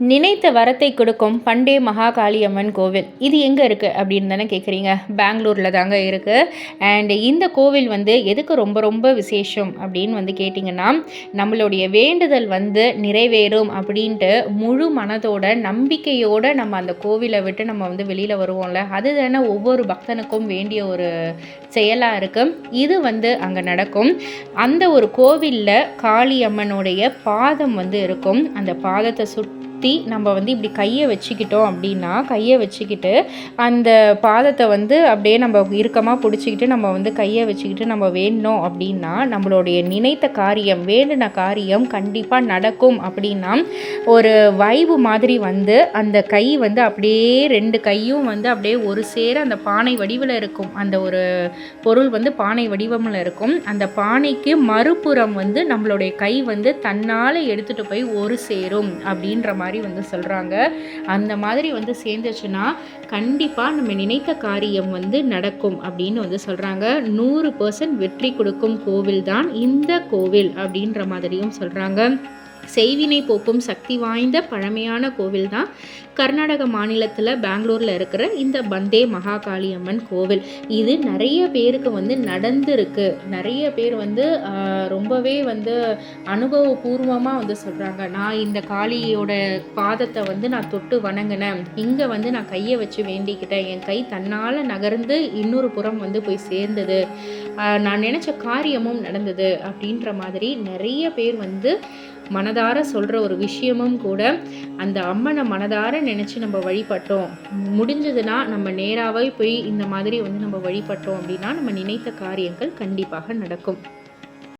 நினைத்த வரத்தை கொடுக்கும் பண்டே மகாகாளியம்மன் கோவில். இது எங்கே இருக்குது அப்படின்னு தானே கேட்குறீங்க பெங்களூரில் தாங்க இருக்குது அண்ட் இந்த கோவில் வந்து எதுக்கு ரொம்ப ரொம்ப விசேஷம் அப்படின்னு வந்து கேட்டிங்கன்னா நம்மளுடைய வேண்டுதல் வந்து நிறைவேறும் அப்படின்ட்டு முழு மனதோட நம்பிக்கையோடு நம்ம அந்த கோவிலை விட்டு நம்ம வந்து வெளியில் வருவோம்ல. அது தானே ஒவ்வொரு பக்தனுக்கும் வேண்டிய ஒரு செயலாக இருக்குது இது வந்து அங்கே நடக்கும். அந்த ஒரு கோவிலில் காளியம்மனுடைய பாதம் வந்து இருக்கும். அந்த பாதத்தை சுட் சுற்றி நம்ம வந்து இப்படி கையை வச்சுக்கிட்டோம் அப்படின்னா கையை வச்சுக்கிட்டு அந்த பாதத்தை வந்து அப்படியே நம்ம இறுக்கமாக பிடிச்சிக்கிட்டு நம்ம வந்து கையை வச்சுக்கிட்டு நம்ம வேணும் அப்படின்னா நம்மளுடைய நினைத்த காரியம் வேண்டின காரியம் கண்டிப்பாக நடக்கும் அப்படின்னா ஒரு வைவு மாதிரி வந்து அந்த கை வந்து அப்படியே ரெண்டு கையும் வந்து அப்படியே ஒரு சேர அந்த பானை வடிவில் இருக்கும். அந்த ஒரு பொருள் வந்து பானை வடிவமில் இருக்கும். அந்த பானைக்கு மறுபுறம் வந்து நம்மளுடைய கை வந்து தன்னால் எடுத்துகிட்டு போய் ஒரு சேரும் அப்படின்ற மாதிரி மாதிரி வந்து சொல்கிறாங்க அந்த மாதிரி வந்து சேர்ந்துச்சுன்னா கண்டிப்பாக நம்ம நினைத்த காரியம் வந்து நடக்கும் அப்படின்னு வந்து சொல்கிறாங்க நூறு பர்சன்ட் வெற்றி கொடுக்கும் கோவில் தான் இந்த கோவில் அப்படின்ற மாதிரியும் சொல்கிறாங்க செய்வினை போக்கும் சக்தி வாய்ந்த பழமையான கோவில் தான் கர்நாடக மாநிலத்தில் பெங்களூரில் இருக்கிற இந்த பந்தே மகாகாளி அம்மன் கோவில். இது நிறைய பேருக்கு வந்து நடந்திருக்கு. நிறைய பேர் வந்து ரொம்பவே வந்து அனுபவபூர்வமாக வந்து சொல்கிறாங்க நான் இந்த காளியோட பாதத்தை வந்து நான் தொட்டு வணங்கினேன். இங்கே வந்து நான் கையை வச்சு வேண்டிக்கிட்டேன். என் கை தன்னால் நகர்ந்து இன்னொரு புறம் வந்து போய் சேர்ந்தது. நான் நினச்ச காரியமும் நடந்தது அப்படின்ற மாதிரி நிறைய பேர் வந்து மனதார சொல்கிற ஒரு விஷயமும் கூட அந்த அம்மனை மனதார நினச்சி நம்ம வழிபட்டோம். முடிஞ்சதுன்னா நம்ம நேராகவே போய் இந்த மாதிரி வந்து நம்ம வழிபட்டோம் அப்படின்னா நம்ம நினைத்த காரியங்கள் கண்டிப்பாக நடக்கும்.